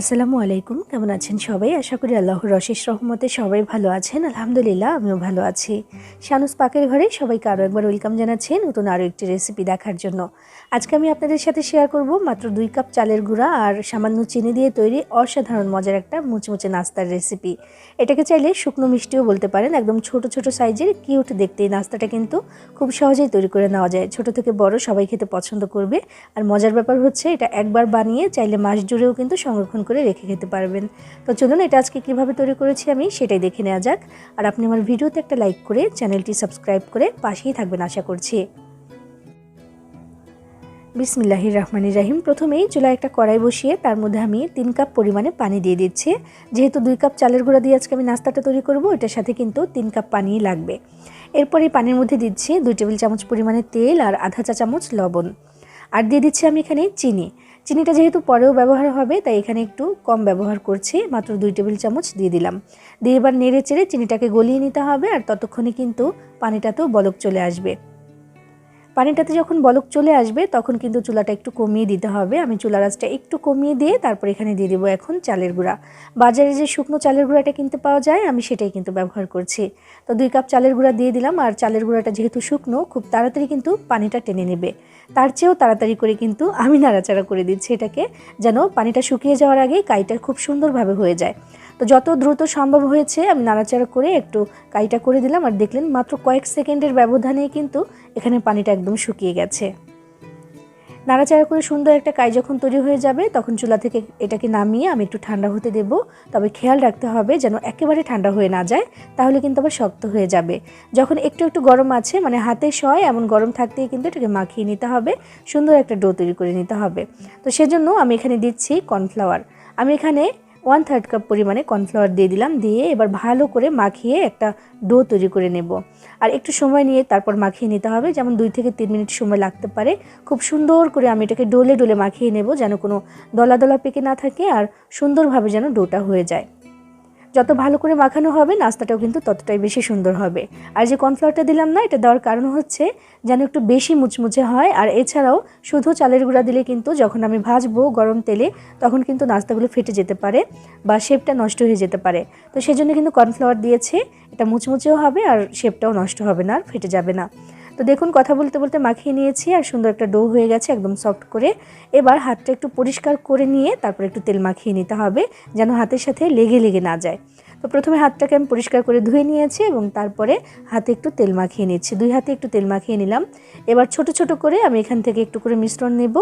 আসসালামু আলাইকুম, কেমন আছেন সবাই? আশা করি আল্লাহর রশেষ রহমতে সবাই ভালো আছেন। আলহামদুলিল্লাহ, আমিও ভালো আছি। শানুস পাকের ঘরে সবাইকে আরও একবার ওয়েলকাম জানাচ্ছি নতুন আরও একটি রেসিপি দেখার জন্য। আজকে আমি আপনাদের সাথে শেয়ার করব মাত্র দুই কাপ চালের গুঁড়া আর সামান্য চিনি দিয়ে তৈরি অসাধারণ মজার একটা মুচমুচে নাস্তার রেসিপি এটাকে চাইলে শুকনো মিষ্টিও বলতে পারেন, একদম ছোট ছোট সাইজের কিউট দেখতে এই নাস্তাটা কিন্তু খুব সহজেই তৈরি করে নেওয়া যায়। ছোট থেকে বড় সবাই খেতে পছন্দ করবে। আর মজার ব্যাপার হচ্ছে এটা একবার বানিয়ে চাইলে মাস জুড়েও কিন্তু সংরক্ষণ করে রেখে খেতে পারবেন। তো চলুন এটা আজকে কীভাবে তৈরি করেছি আমি সেটাই দেখে নেওয়া যাক। আর আপনি আমার ভিডিওতে একটা লাইক করে চ্যানেলটি সাবস্ক্রাইব করে পাশেই থাকবেন আশা করছি। বিসমিল্লাহির রহমান রাহিম। প্রথমেই চুলায় একটা কড়াই বসিয়ে তার মধ্যে আমি তিন কাপ পরিমাণে পানি দিয়ে দিচ্ছি। যেহেতু দুই কাপ চালের গুঁড়া দিয়ে আজকে আমি নাস্তাটা তৈরি করব, এটার সাথে কিন্তু তিন কাপ পানিই লাগবে। এরপর পানির মধ্যে দিচ্ছি দুই টেবিল চামচ পরিমাণে তেল আর আধা চা চামচ লবণ। আর দিয়ে দিচ্ছি আমি এখানে চিনি। চিনিটা যেহেতু পরেও ব্যবহার হবে, তাই এখানে একটু কম ব্যবহার করছি। মাত্র দুই টেবিল চামচ দিয়ে দিলাম। দিয়ে এবার নেড়ে চেড়ে চিনিটাকে গলিয়ে নিতে হবে, আর ততক্ষণে কিন্তু পানিটাতেও বলক চলে আসবে। পানিটাতে যখন বলক চলে আসবে, তখন কিন্তু চুলাটা একটু কমিয়ে দিতে হবে। আমি চুলা রাসটা একটু কমিয়ে দিয়ে তারপর এখানে দিয়ে দেবো এখন চালের গুঁড়া। বাজারে যে শুকনো চালের গুঁড়াটা কিনতে পাওয়া যায়, আমি সেটাই কিন্তু ব্যবহার করছি। তো দুই কাপ চালের গুঁড়া দিয়ে দিলাম, আর চালের গুঁড়াটা যেহেতু শুকনো, খুব তাড়াতাড়ি কিন্তু পানিটা টেনে নেবে। তার চেয়েও তাড়াতাড়ি করে কিন্তু আমি নাড়াচাড়া করে দিচ্ছি এটাকে, যেন পানিটা শুকিয়ে যাওয়ার আগেই কাইটা খুব সুন্দরভাবে হয়ে যায়। তো যত দ্রুত সম্ভব হয়েছে, আমি নাড়াচাড়া করে একটু কাইটা করে দিলাম আর দেখলেন মাত্র কয়েক সেকেন্ডের ব্যবধানে কিন্তু এখানে পানিটা একদম শুকিয়ে গেছে। নাড়াচাড়া করে সুন্দর একটা কাই যখন তৈরি হয়ে যাবে, তখন চুলা থেকে এটাকে নামিয়ে আমি একটু ঠান্ডা হতে দেব। তবে খেয়াল রাখতে হবে যেন একেবারে ঠান্ডা হয়ে না যায়, তাহলে কিন্তু আবার শক্ত হয়ে যাবে। যখন একটু একটু গরম আছে মানে হাতে সয় এমন গরম থাকতেই কিন্তু এটাকে মাখিয়ে নিতে হবে, সুন্দর একটা ডো তৈরি করে নিতে হবে। তো সেজন্য আমি এখানে দিচ্ছি কর্নফ্লাওয়ার। আমি এখানে ওয়ান থার্ড কাপ পরিমাণে কর্নফ্লাওয়ার দিয়ে দিলাম, দিয়ে এবার ভালো করে মাখিয়ে একটা ডো তৈরি করে নেব। আর একটু সময় নিয়ে তারপর মাখিয়ে নিতে হবে, যেমন দুই থেকে তিন মিনিট সময় লাগতে পারে। খুব সুন্দর করে আমি এটাকে ডোলে ডোলে মাখিয়ে নেব, যেন কোনো দলা দলা পেকে না থাকে আর সুন্দরভাবে যেন ডোটা হয়ে যায়। যত ভালো করে মাখানো হবে, নাস্তাটাও কিন্তু ততটাই বেশি সুন্দর হবে। আর যে কর্নফ্লাওয়ারটা দিলাম না, এটা দেওয়ার কারণ হচ্ছে যেন একটু বেশি মুচমুচে হয়। আর এছাড়াও শুধু চালের গুঁড়া দিলে কিন্তু যখন আমি ভাজবো গরম তেলে, তখন কিন্তু নাস্তাগুলো ফেটে যেতে পারে বা শেপটা নষ্ট হয়ে যেতে পারে। তো সেজন্য কিন্তু কর্নফ্লাওয়ার দিয়েছে, এটা মুচমুচেও হবে আর শেপটাও নষ্ট হবে না, আর ফেটে যাবে না। তো দেখুন, কথা বলতে বলতে মাখিয়ে নিয়েছি আর সুন্দর একটা ডো হয়ে গেছে একদম সফট করে। এবার হাতটা একটু পরিষ্কার করে নিয়ে তারপর একটু তেল মাখিয়ে নিতে হবে যেন হাতের সাথে লেগে লেগে না যায়। তো প্রথমে হাতটাকে আমি পরিষ্কার করে ধুয়ে নিয়েছি এবং তারপরে হাতে একটু তেল মাখিয়ে নিচ্ছি। দুই হাতে একটু তেল মাখিয়ে নিলাম। এবার ছোট ছোট করে আমি এখান থেকে একটু করে মিশ্রণ নেব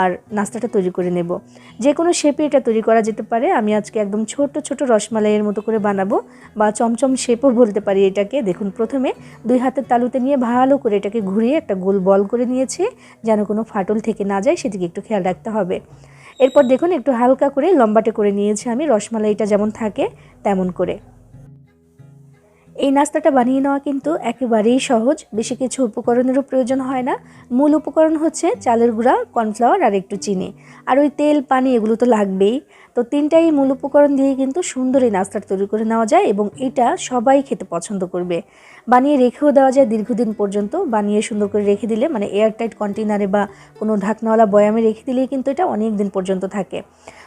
আর নাস্তাটা তৈরি করে নেব। যে কোনো শেপে এটা তৈরি করা যেতে পারে। আমি আজকে একদম ছোট ছোট রসমালাইয়ের মতো করে বানাবো বা চমচম শেপও বলতে পারি এটাকে। দেখুন, প্রথমে দুই হাতের তালুতে নিয়ে ভালো করে এটাকে ঘুরিয়ে একটা গোল বল করে নিয়েছি যেন কোনো ফাটল থেকে না যায়, সেদিকে একটু খেয়াল রাখতে হবে। এরপর দেখুন, একটু হালকা করে লম্বাটে করে নিয়েছি আমি, রসমালাইটা যেমন থাকে তেমন করে। এই নাস্তাটা বানিয়ে নেওয়া কিন্তু একেবারেই সহজ, বেশি কিছু উপকরণেরও প্রয়োজন হয় না। মূল উপকরণ হচ্ছে চালের গুঁড়া, কর্নফ্লাওয়ার আর একটু চিনি। আর ওই তেল, পানি, এগুলো তো লাগবেই। তো তিনটাই মূল উপকরণ দিয়ে কিন্তু সুন্দর এই নাস্তাটা তৈরি করে নেওয়া যায় এবং এটা সবাই খেতে পছন্দ করবে। বানিয়ে রেখেও দেওয়া যায় দীর্ঘদিন পর্যন্ত। বানিয়ে সুন্দর করে রেখে দিলে মানে এয়ারটাইট কন্টেনারে বা কোনো ঢাকনাওয়ালা বয়ামে রেখে দিলেই কিন্তু এটা অনেক দিন পর্যন্ত থাকে।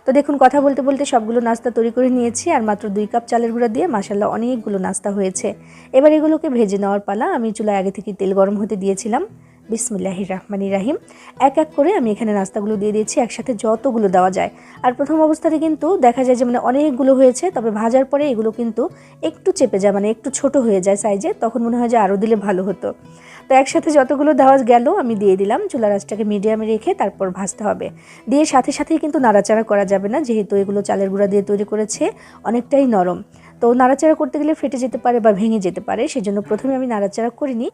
তো দেখুন, কথা বলতে বলতে সবগুলো নাস্তা তৈরি করে নিয়েছি, আর মাত্র দুই কাপ চালের গুঁড়া দিয়ে মাসাল্লাহ অনেকগুলো নাস্তা হয়েছে। এবার এগুলোকে ভেজে নেওয়ার পালা, আমি চুলায় আগে থেকে তেল গরম হতে দিয়েছিলাম। বিসমিল্লাহির রহমানি রাহিম। এক এক করে আমি এখানে নাস্তাগুলো দিয়ে দিয়েছি, একসাথে যতগুলো দেওয়া যায়। আর প্রথম অবস্থাতে কিন্তু দেখা যায় যে মানে অনেকগুলো হয়েছে, তবে ভাজার পরে এগুলো কিন্তু একটু চেপে যায় মানে একটু ছোট হয়ে যায় সাইজে তখন মনে হয় যে আরও দিলে ভালো হতো। তো একসাথে যতগুলো দেওয়া গেল, আমি দিয়ে দিলাম। চুলা রাসটাকে মিডিয়ামে রেখে তারপর ভাজতে হবে। দিয়ে সাথে সাথেই কিন্তু নাড়াচাড়া করা যাবে না, যেহেতু এগুলো চালের গুঁড়া দিয়ে তৈরি করেছে, অনেকটাই নরম। তো নাড়াচাড়া করতে গেলে ফেটে যেতে পারে বা ভেঙে যেতে পারে, সেজন্য প্রথমে আমি নাড়াচাড়া করিনি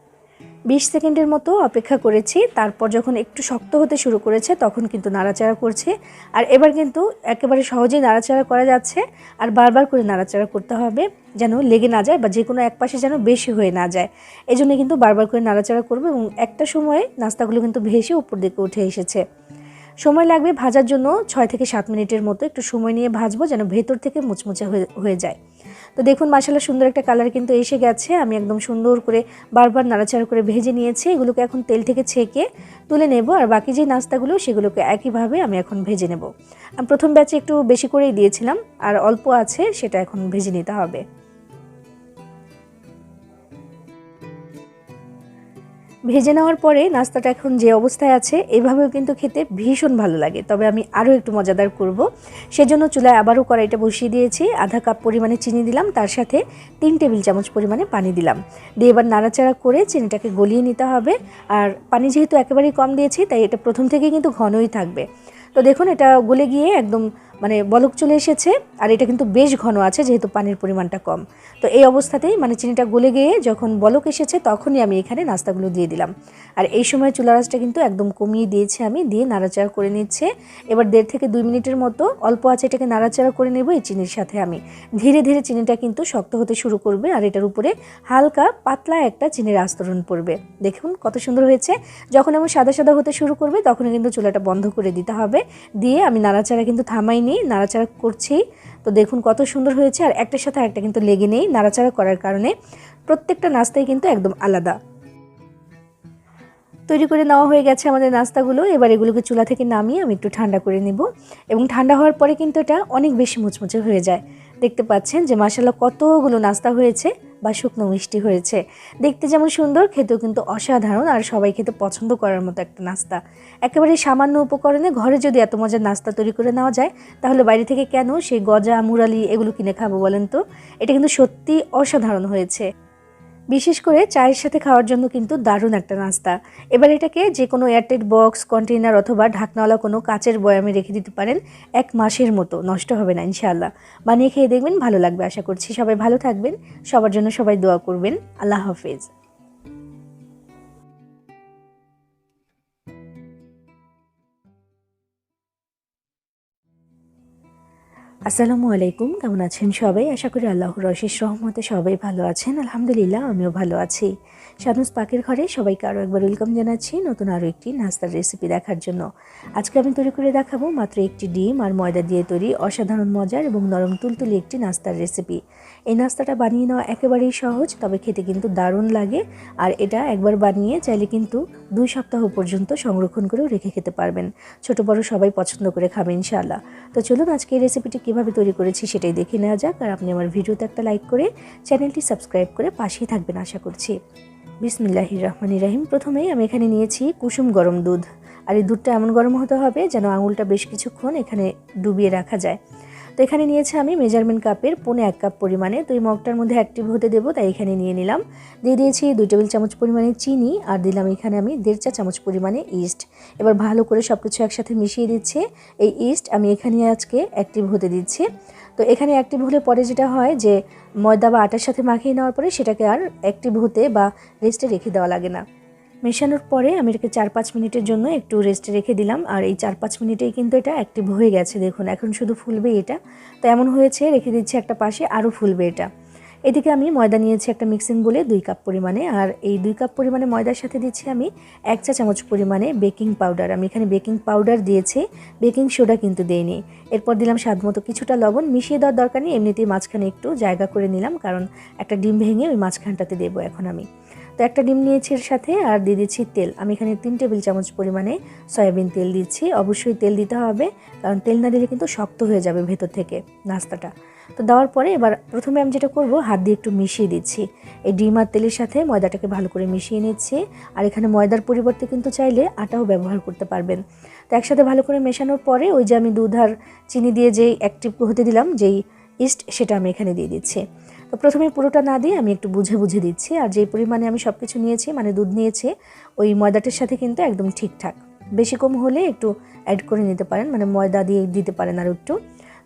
বিশ সেকেন্ডের মতো অপেক্ষা করেছি, তারপর যখন একটু শক্ত হতে শুরু করেছে, তখন কিন্তু নাড়াচাড়া করছে। আর এবার কিন্তু একেবারে সহজেই নাড়াচাড়া করা যাচ্ছে, আর বারবার করে নাড়াচাড়া করতে হবে, যেন লেগে না যায় বা যে কোনো এক পাশে যেন বেশি হয়ে না যায়। এই জন্য কিন্তু বারবার করে নাড়াচাড়া করবে এবং একটা সময়ে নাস্তাগুলো কিন্তু ভেসে উপর দিকে উঠে এসেছে। সময় লাগবে ভাজার জন্য ছয় থেকে সাত মিনিটের মতো, একটু সময় নিয়ে ভাজবো যেন ভেতর থেকে মুচমুচে হয়ে যায়। তো দেখুন মাসালা সুন্দর একটা কালার কিন্তু এসে গেছে। আমি একদম সুন্দর করে বারবার নাড়াচাড়া করে ভেজে নিয়েছি। এগুলোকে এখন তেল থেকে ছেঁকে তুলে নেব আর বাকি যে নাস্তাগুলো, সেগুলোকে একইভাবে আমি এখন ভেজে নেব। আমি, প্রথম ব্যাচে একটু বেশি করেই দিয়েছিলাম আর অল্প আছে, সেটা এখন ভেজে নিতে হবে। ভেজে নেওয়ার পরে নাস্তাটা এখন যে অবস্থায় আছে, এভাবেও কিন্তু খেতে ভীষণ ভালো লাগে। তবে আমি আরও একটু মজাদার করব। সেজন্য চুলায় আবারও কড়াইটা বসিয়ে দিয়েছি, আধা কাপ পরিমাণে চিনি দিলাম, তার সাথে তিন টেবিল চামচ পরিমাণে পানি দিলাম। দিয়ে এবার নাড়াচাড়া করে চিনিটাকে গলিয়ে নিতে হবে। আর পানি যেহেতু একেবারেই কম দিয়েছি, তাই এটা প্রথম থেকে কিন্তু ঘনই থাকবে। তো দেখুন, এটা গলে গিয়ে একদম মানে বলক চলে এসেছে, আর এটা কিন্তু বেশ ঘন আছে যেহেতু পানির পরিমাণটা কম। তো এই অবস্থাতেই মানে চিনিটা গলে গিয়ে যখন বলক এসেছে তখনই আমি এখানে নাস্তাগুলো দিয়ে দিলাম। আর এই সময় চুলা কিন্তু একদম কমিয়ে দিয়েছি আমি, দিয়ে নাড়াচাড়া করে নিচ্ছে। এবার দেড় থেকে দুই মিনিটের মতো অল্প আছে এটাকে নাড়াচাড়া করে নেব এই চিনির সাথে আমি। ধীরে ধীরে চিনিটা কিন্তু শক্ত হতে শুরু করবে, আর এটার উপরে হালকা পাতলা একটা চিনির আস্তরণ পড়বে। দেখুন কত সুন্দর হয়েছে। যখন এমন সাদা সাদা হতে শুরু করবে তখনই কিন্তু চুলাটা বন্ধ করে দিতে হবে। দিয়ে আমি নাড়াচাড়া কিন্তু থামাইনি। নাড়াচাড়া করছি। তো দেখুন কত সুন্দর হয়েছে আর একটার সাথে একটা কিন্তু লেগে নেই নাড়াচাড়া করার কারণে। প্রত্যেকটা নাস্তাই কিন্তু একদম আলাদা। তৈরি করে নেওয়া হয়ে গেছে আমাদের নাস্তাগুলো। এবার এগুলোকে চুলা থেকে নামিয়ে আমি একটু ঠান্ডা করে নিব এবং ঠান্ডা হওয়ার পরে কিন্তু এটা অনেক বেশি মুচমুচে হয়ে যায়। দেখতে পাচ্ছেন যে মাসাল্লাহ কতগুলো নাস্তা হয়েছে। বা শুকনো মিষ্টি হয়েছে। দেখতে যেমন সুন্দর, খেতেও কিন্তু অসাধারণ আর সবাই খেতে পছন্দ করার মতো একটা নাস্তা। একেবারে সামান্য উপকরণে ঘরে যদি এত মজার নাস্তা তৈরি করে নেওয়া যায়, তাহলে বাইরে থেকে কেন সেই গজা, মুরালি এগুলো কিনে খাব বলেন তো? এটা কিন্তু সত্যি অসাধারণ হয়েছে। বিশেষ করে চায়ের সাথে খাওয়ার জন্য কিন্তু দারুণ একটা নাস্তা। এবার এটাকে যে কোনো এয়ারটেড বক্স কন্টেনার অথবা ঢাকনাওয়ালা কোনো কাচের বয়ামে রেখে দিতে পারেন এক মাসের মতো। নষ্ট হবে না, ইনশাআল্লাহ। বানিয়ে খেয়ে দেখবেন, ভালো লাগবে আশা করছি। সবাই ভালো থাকবেন। সবার জন্য সবাই দোয়া করবেন। আল্লাহ হাফেজ। আসসালামু আলাইকুম, কেমন আছেন সবাই? আশা করি আল্লাহর রশিস রহমতে সবাই ভালো আছেন। আলহামদুলিল্লাহ, আমিও ভালো আছি। সানুস পাকের ঘরে সবাইকে আরও একবার ওয়েলকাম জানাচ্ছি নতুন আরও একটি নাস্তার রেসিপি দেখার জন্য। আজকে আমি তৈরি করে দেখাবো মাত্র একটি ডিম আর ময়দা দিয়ে তৈরি অসাধারণ মজার এবং নরম তুলতুলি একটি নাস্তার রেসিপি এই নাস্তাটা বানিয়ে নেওয়া একেবারেই সহজ, তবে খেতে কিন্তু দারুণ লাগে। আর এটা একবার বানিয়ে চাইলে কিন্তু দুই সপ্তাহ পর্যন্ত সংরক্ষণ করেও রেখে খেতে পারবেন। ছোট বড় সবাই পছন্দ করে খাবে ইনশাআল্লাহ। তো চলুন আজকে এই রেসিপিটি কীভাবে তৈরি করেছি সেটাই দেখে নেওয়া যাক। আর আপনি আমার ভিডিওতে একটা লাইক করে চ্যানেলটি সাবস্ক্রাইব করে পাশেই থাকবেন আশা করছি। বিসমিল্লাহ রহমান রাহিম। প্রথমেই আমি এখানে নিয়েছি কুসুম গরম দুধ। আর এই দুধটা এমন গরম হতে হবে যেন আঙুলটা বেশ কিছুক্ষণ এখানে ডুবিয়ে রাখা যায়। তো এখানে নিয়েছি আমি মেজারমেন্ট কাপের পনে এক কাপ পরিমাণে। তো এই মগটার মধ্যে অ্যাক্টিভ হতে দেবো, তাই এখানে নিয়ে নিলাম। দিয়ে দিয়েছি দুই টেবিল চামচ পরিমাণে চিনি আর দিলাম এখানে আমি দেড় চা চামচ পরিমাণে ইস্ট এবার ভালো করে সব কিছু একসাথে মিশিয়ে দিচ্ছি। এই ইস্ট আমি এখানে আজকে অ্যাক্টিভ হতে দিচ্ছি। তো এখানে অ্যাক্টিভ হলে পরে যেটা হয় যে ময়দা বা আটার সাথে মাখিয়ে নেওয়ার পরে সেটাকে আর অ্যাক্টিভ হতে বা রেস্টে রেখে দেওয়া লাগে না। মেশানোর পরে আমি এটাকে চার পাঁচ মিনিটের জন্য একটু রেস্টে রেখে দিলাম। আর এই চার পাঁচ মিনিটেই কিন্তু এটা অ্যাক্টিভ হয়ে গেছে, দেখুন। এখন শুধু ফুলবে এটা। তো এমন হয়েছে, রেখে দিচ্ছি একটা পাশে, আরও ফুলবে এটা। এদিকে আমি ময়দা নিয়েছি একটা মিক্সিং বলে দুই কাপ পরিমাণে। আর এই দুই কাপ পরিমাণে ময়দার সাথে দিচ্ছি আমি এক চা চামচ পরিমাণে বেকিং পাউডার আমি এখানে বেকিং পাউডার দিয়েছি বেকিং সোডা কিন্তু দেইনি। এরপর দিলাম স্বাদ মতো কিছুটা লবণ। মিশিয়ে দেওয়ার দরকার নেই, এমনিতেই মাঝখানে একটু জায়গা করে নিলাম, কারণ একটা ডিম ভেঙে ওই মাঝখানটাতে দেবো এখন আমি। তো একটা ডিম নিয়েছি এর সাথে আর দিয়ে দিচ্ছি তেল। আমি এখানে তিন টেবিল চামচ পরিমাণে সয়াবিন তেল দিচ্ছি। অবশ্যই তেল দিতে হবে, কারণ তেল না দিলে কিন্তু শক্ত হয়ে যাবে ভেতর থেকে নাস্তাটা। তো দেওয়ার পরে এবার প্রথমে আমি যেটা করব, হাত দিয়ে একটু মিশিয়ে দিচ্ছি। এই ডিম আর তেলের সাথে ময়দাটাকে ভালো করে মিশিয়ে নিচ্ছি। আর এখানে ময়দার পরিবর্তে কিন্তু চাইলে আটাও ব্যবহার করতে পারবেন। তো একসাথে ভালো করে মেশানোর পরে ওই যে আমি দুধ আর চিনি দিয়ে যেই অ্যাক্টিভ হতে দিলাম, যেই ইস্ট সেটা আমি এখানে দিয়ে দিচ্ছি। তো প্রথমে পুরোটা না দিয়ে আমি একটু বুঝে বুঝে দিচ্ছি। আর যে পরিমাণে আমি সব কিছু নিয়েছি মানে দুধ নিয়েছি, ওই ময়দাটার সাথে কিন্তু একদম ঠিকঠাক। বেশি কম হলে একটু অ্যাড করে নিতে পারেন মানে ময়দা দিয়ে দিতে পারেন আর একটু।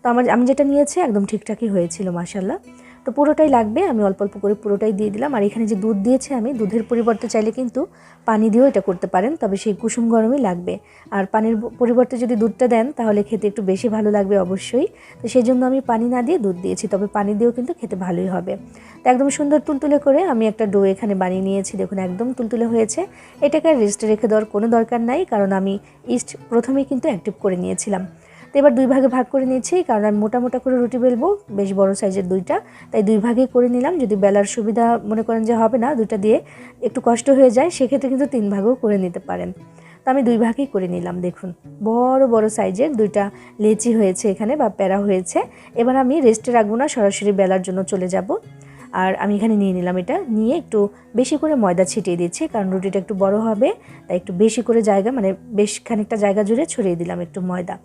তো আমার, আমি যেটা নিয়েছি একদম ঠিকঠাকই হয়েছিল মাসাল্লাহ তো পুরোটাই লাগবে, আমি অল্প অল্প করে পুরোটাই দিয়ে দিলাম। আর এখানে যে দুধ দিয়েছে আমি, দুধের পরিবর্তে চাইলে কিন্তু পানি দিয়েও এটা করতে পারেন, তবে সেই কুসুম গরমই লাগবে। আর পানির পরিবর্তে যদি দুধটা দেন, তাহলে খেতে একটু বেশি ভালো লাগবে অবশ্যই। তো সেই জন্য আমি পানি না দিয়ে দুধ দিয়েছি, তবে পানি দিয়েও কিন্তু খেতে ভালোই হবে। তো একদম সুন্দর তুলতুলে করে আমি একটা ডো এখানে বানিয়ে নিয়েছি, দেখুন একদম তুলতুলে হয়েছে। এটাকে রেস্টে রেখে দেওয়ার কোনো দরকার নাই, কারণ আমি ইস্ট প্রথমেই কিন্তু অ্যাক্টিভ করে নিয়েছিলাম। তো এবার দুই ভাগে ভাগ করে নিয়েছি, কারণ আমি মোটা মোটা করে রুটি বেলবো, বেশ বড় সাইজের দুইটা। তাই দুই ভাগে করে নিলাম। যদি বেলার সুবিধা মনে করেন যে হবে না, দুইটা দিয়ে একটু কষ্ট হয়ে যায়, সেক্ষেত্রে কিন্তু তিন ভাগও করে নিতে পারেন। তো আমি দুই ভাগেই করে নিলাম, দেখুন। বড় বড় সাইজের দুইটা লেচি হয়েছে এখানে বা প্যারা হয়েছে। এবার আমি রেস্টে রাখব না, সরাসরি বেলার জন্য চলে যাব। আর আমি এখানে নিয়ে নিলাম এটা। নিয়ে একটু বেশি করে ময়দা ছিটিয়ে দিচ্ছি, কারণ রুটিটা একটু বড় হবে, তাই একটু বেশি করে জায়গা মানে বেশ খানিকটা জায়গা জুড়ে ছড়িয়ে দিলাম একটু ময়দা।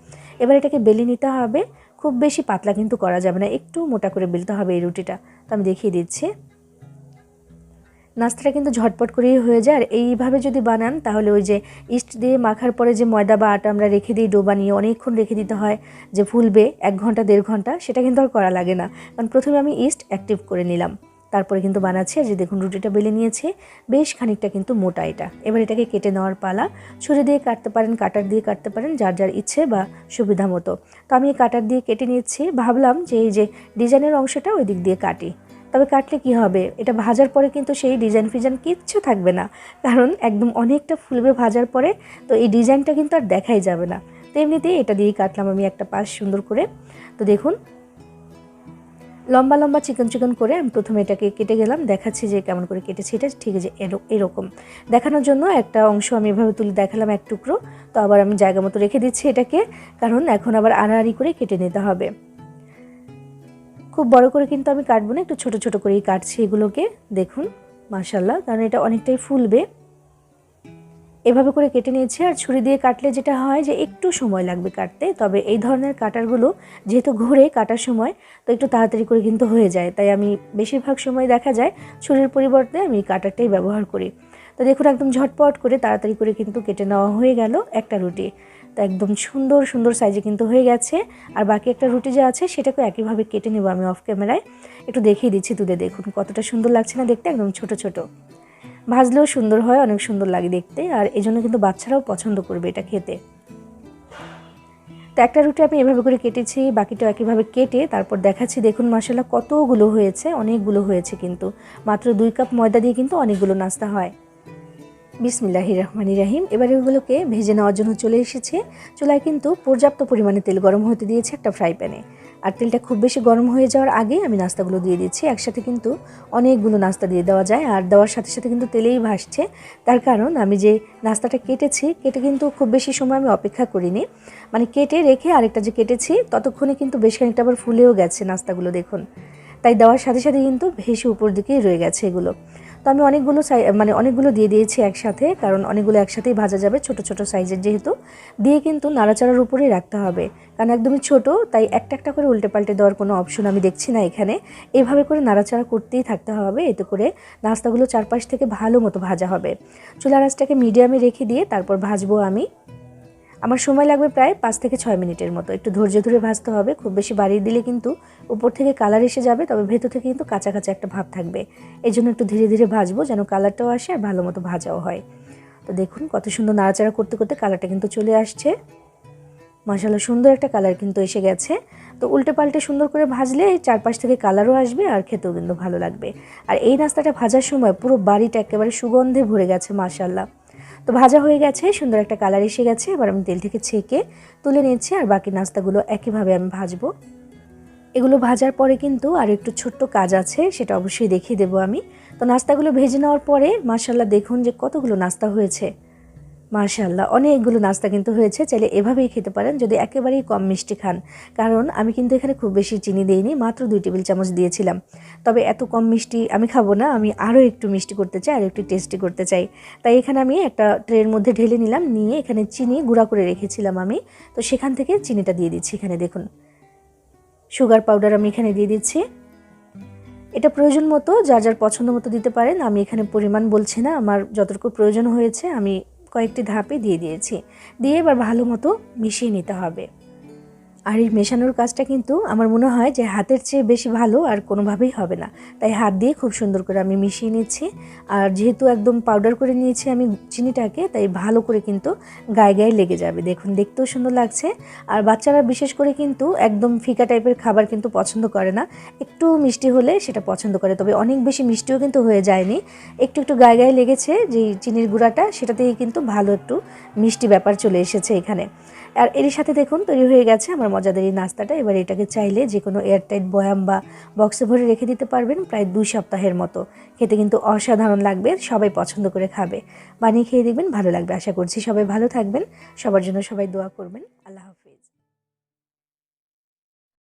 এবার এটাকে বেলে নিতে হবে। খুব বেশি পাতলা কিন্তু করা যাবে না, একটু মোটা করে বেলতে হবে এই রুটিটা। তো আমি দেখিয়ে দিচ্ছি। নাস্তাটা কিন্তু ঝটপট করেই হয়ে যায়। আর এইভাবে যদি বানান, তাহলে ওই যে ইস্ট দিয়ে মাখার পরে যে ময়দা বা আটা আমরা রেখে দিই, ডো বানিয়ে অনেকক্ষণ রেখে দিতে হয়, যে ফুলবে এক ঘণ্টা, দেড় ঘণ্টা, সেটা কিন্তু আর করা লাগে না। কারণ প্রথমে আমি ইস্ট অ্যাক্টিভ করে নিলাম। তারপরে কিন্তু বানাচ্ছি আর যে দেখুন রুটিটা বেলে নিয়েছে। বেশ খানিকটা কিন্তু মোটা এটা। এবার এটাকে কেটে নেওয়ার পালা। ছুরি দিয়ে কাটতে পারেন, কাটার দিয়ে কাটতে পারেন, যার যার ইচ্ছে বা সুবিধা মতো। তো আমি কাটার দিয়ে কেটে নিচ্ছি ভাবলাম যে এই যে ডিজাইনের অংশটা ওই দিক দিয়ে কাটি। তবে কাটলে কি হবে? এটা ভাজার পরে কিন্তু সেই ডিজাইন ফিজাইন কিচ্ছু থাকবে না। কারণ একদম অনেকটা ফুলবে ভাজার পরে, তো এই ডিজাইনটা কিন্তু আর দেখাই যাবে না। তো এমনিতেই এটা দিয়েই কাটলাম আমি একটা পাশ সুন্দর করে। তো দেখুন, লম্বা লম্বা চিকন চিকন করে আমি প্রথমে এটাকে কেটে গেলাম, দেখাচ্ছি যে কেমন করে কেটেছি। এটা ঠিক আছে এর- এরকম। দেখানোর জন্য একটা অংশ আমি এভাবে তুলে দেখালাম এক টুকরো। তো আবার আমি জায়গা মতো রেখে দিচ্ছি এটাকে, কারণ এখন আবার আড়াআড়ি করে কেটে নিতে হবে। খুব বড় করে কিন্তু আমি কাটবো না, একটু ছোট ছোট করেই কাটছি এগুলোকে, দেখুন মাশাল্লাহ কারণ এটা অনেকটাই ফুলবে। এভাবে করে কেটে নিয়েছি, আর ছুরি দিয়ে কাটলে যেটা হয় যে একটু সময় লাগবে কাটতে, তবে এই ধরনের কাটারগুলো যেহেতু ঘুরে কাটার সময়, তো একটু তাড়াতাড়ি করে কিন্তু হয়ে যায়। তাই আমি বেশিরভাগ সময় দেখা যায় ছুরির পরিবর্তে আমি কাটারটাই ব্যবহার করি। তো দেখুন, একদম ঝটপট করে তাড়াতাড়ি করে কিন্তু কেটে নেওয়া হয়ে গেল একটা রুটি। তো একদম সুন্দর সুন্দর সাইজে কিন্তু হয়ে গেছে। আর বাকি একটা রুটি যে আছে সেটাকে একইভাবে কেটে নেব আমি অফ ক্যামেরায় একটু দেখিয়ে দিচ্ছি তুলে, দেখুন কতটা সুন্দর লাগছে না দেখতে, একদম ছোট ছোট। ভাজলেও সুন্দর হয়, অনেক সুন্দর লাগে দেখতে, আর এই জন্য কিন্তু বাচ্চারাও পছন্দ করবে এটা খেতে। তো একটা রুটি আমি এভাবে করে কেটেছি বাকিটা একইভাবে কেটে, তারপর দেখাচ্ছি, দেখুন মশলা কতগুলো হয়েছে, অনেকগুলো হয়েছে কিন্তু। মাত্র দুই কাপ ময়দা দিয়ে কিন্তু অনেকগুলো নাস্তা হয়। বিসমিল্লাহি রহমানি রাহিম। এবার এগুলোকে ভেজে নেওয়ার জন্য চলে এসেছে। চুলায় কিন্তু পর্যাপ্ত পরিমাণে তেল গরম হতে দিয়েছে একটা ফ্রাই প্যানে। আর তেলটা খুব বেশি গরম হয়ে যাওয়ার আগে আমি নাস্তাগুলো দিয়ে দিচ্ছি। একসাথে কিন্তু অনেকগুলো নাস্তা দিয়ে দেওয়া যায়। আর দেওয়ার সাথে সাথে কিন্তু তেলেই ভাসছে। তার কারণ আমি যে নাস্তাটা কেটেছি, কেটে কিন্তু খুব বেশি সময় আমি অপেক্ষা করিনি। মানে কেটে রেখে আরেকটা যে কেটেছি, ততক্ষণে কিন্তু বেশ খানিকটা আবার ফুলেও গেছে নাস্তাগুলো, দেখুন। তাই দেওয়ার সাথে সাথে কিন্তু ভেসে উপর দিকেই রয়ে গেছে এগুলো। আমি অনেকগুলো সাই মানে অনেকগুলো দিয়ে দিয়েছি একসাথে, কারণ অনেকগুলো একসাথেই ভাজা যাবে ছোট ছোট সাইজের যেহেতু। দিয়ে কিন্তু নাড়াচাড়ার উপরেই রাখতে হবে, কারণ একদমই ছোট, তাই একটা একটা করে উল্টে পাল্টে দেওয়ার কোনো অপশন আমি দেখছি না এখানে। এভাবে করে নাড়াচাড়া করতেই থাকতে হবে, এতে করে নাস্তাগুলো চারপাশ থেকে ভালো মতো ভাজা হবে। চুলা রাসটাকে মিডিয়ামে রেখে দিয়ে তারপর ভাজবো আমি। আমার সময় লাগবে প্রায় পাঁচ থেকে ছয় মিনিটের মতো। একটু ধৈর্য ধরে ভাজতে হবে, খুব বেশি বাড়িয়ে দিলে কিন্তু উপর থেকে কালার এসে যাবে, তবে ভেতর থেকে কিন্তু কাঁচা কাঁচা একটা ভাব থাকবে। এই জন্য একটু ধীরে ধীরে ভাজবো যেন কালারটাও আসে আর ভালো মতো ভাজাও হয়। তো দেখুন কত সুন্দর নাড়াচাড়া করতে করতে কালারটা কিন্তু চলে আসছে। মশালা সুন্দর একটা কালার কিন্তু এসে গেছে। তো উল্টে পাল্টে সুন্দর করে ভাজলে চারপাশ থেকে কালারও আসবে আর খেতেও কিন্তু ভালো লাগবে। আর এই নাস্তাটা ভাজার সময় পুরো বাড়িটা একেবারে সুগন্ধে ভরে গেছে মাশাল্লাহ তো ভাজা হয়ে গেছে, সুন্দর একটা কালার এসে গেছে। এবার আমি তেল থেকে ছেঁকে তুলে নিয়েছি আর বাকি নাস্তাগুলো একইভাবে আমি ভাজবো। এগুলো ভাজার পরে কিন্তু আর একটু ছোট্ট কাজ আছে, সেটা অবশ্যই দেখিয়ে দেবো আমি। তো নাস্তাগুলো ভেজে নেওয়ার পরে মাসাল্লাহ দেখুন যে কতগুলো নাস্তা হয়েছে। মার্শাল্লাহ অনেকগুলো নাস্তা কিন্তু হয়েছে, চাইলে এভাবেই খেতে পারেন যদি একেবারেই কম মিষ্টি খান। কারণ আমি কিন্তু এখানে খুব বেশি চিনি দিইনি, মাত্র দুই টেবিল চামচ দিয়েছিলাম। তবে এত কম মিষ্টি আমি খাব না, আমি আরও একটু মিষ্টি করতে চাই আর একটু টেস্টি করতে চাই। তাই এখানে আমি একটা ট্রের মধ্যে ঢেলে নিলাম, নিয়ে এখানে চিনি গুঁড়া করে রেখেছিলাম আমি। তো সেখান থেকে চিনিটা দিয়ে দিচ্ছি এখানে, দেখুন। সুগার পাউডার আমি এখানে দিয়ে দিচ্ছি। এটা প্রয়োজন মতো, যার যার পছন্দ মতো দিতে পারেন, আমি এখানে পরিমাণ বলছি না, আমার যতটুকু প্রয়োজন হয়েছে আমি কয়েকটি ধাপে দিয়ে দিয়েছি। দিয়ে এবার ভালো মতো মিশিয়ে নিতে হবে। আর এই মেশানোর কাজটা কিন্তু আমার মনে হয় যে হাতের চেয়ে বেশি ভালো আর কোনোভাবেই হবে না। তাই হাত দিয়ে খুব সুন্দর করে আমি মিশিয়ে নিচ্ছি। আর যেহেতু একদম পাউডার করে নিয়েছি আমি চিনিটাকে, তাই ভালো করে কিন্তু গায়ে গায়ে লেগে যাবে। দেখুন, দেখতেও সুন্দর লাগছে। আর বাচ্চারা বিশেষ করে কিন্তু একদম ফিকা টাইপের খাবার কিন্তু পছন্দ করে না। একটু মিষ্টি হলে সেটা পছন্দ করে, তবে অনেক বেশি মিষ্টিও কিন্তু হয়ে যায়নি। একটু একটু গায়ে গায়ে লেগেছে যে চিনির গুঁড়াটা সেটা সেটাতেই কিন্তু ভালো একটু মিষ্টি ব্যাপার চলে এসেছে এখানে। আর এরই সাথে দেখুন, তৈরি হয়ে গেছে আমার মজাদার এই নাস্তাটা, এবার এটাকে চাইলে যে কোনো এয়ারটাইট বয়াম বা বক্সে ভরে রেখে দিতে পারবেন প্রায় দুই সপ্তাহের মতো। খেতে কিন্তু অসাধারণ লাগবে, সবাই পছন্দ করে খাবে। বানিয়ে খেয়ে দেখবেন ভালো লাগবে। আশা করছি সবাই ভালো থাকবেন। সবার জন্য সবাই দোয়া করবেন। আল্লাহ